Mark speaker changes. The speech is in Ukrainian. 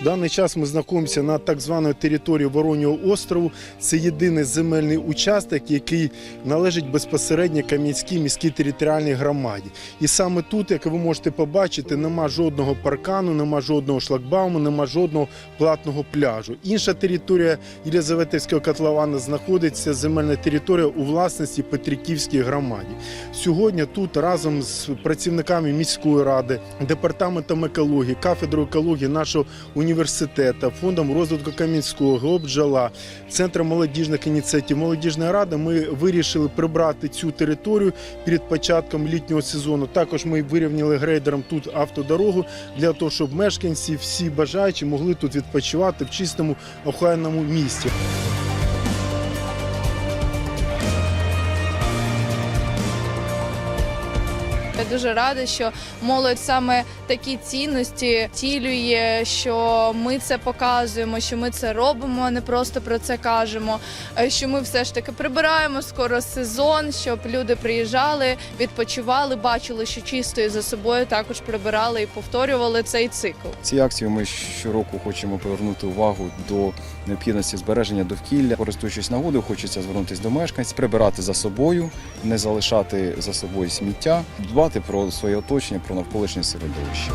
Speaker 1: В даний час ми знаходимося на так званій території Воронього острову. Це єдиний земельний участок, який належить безпосередньо Кам'янській міській територіальній громаді. І саме тут, як ви можете побачити, нема жодного паркану, нема жодного шлагбауму, нема жодного платного пляжу. Інша територія Єлизаветівського котлована знаходиться земельна територія у власності Петриківській громаді. Сьогодні тут разом з працівниками міської ради, департаментом екології, кафедрою екології нашого університету, фондом розвитку Кам'янського, Глобджала, центром молодіжних ініціатив, молодіжної ради. Ми вирішили прибрати цю територію перед початком літнього сезону. Також ми вирівняли грейдером тут автодорогу для того, щоб мешканці всі бажаючі могли тут відпочивати в чистому охайному місті.
Speaker 2: Я дуже рада, що молодь саме такі цінності втілює, що ми це показуємо, що ми це робимо, а не просто про це кажемо. е, Що ми все ж таки прибираємо скоро сезон, щоб люди приїжджали, відпочивали, бачили, що чисто і за собою також прибирали і повторювали цей цикл.
Speaker 3: Ці акції ми щороку хочемо повернути увагу до необхідності збереження довкілля. Користуючись нагодою, хочеться звернутися до мешканців, прибирати за собою, не залишати за собою сміття, дбати про своє оточення, про навколишнє середовище.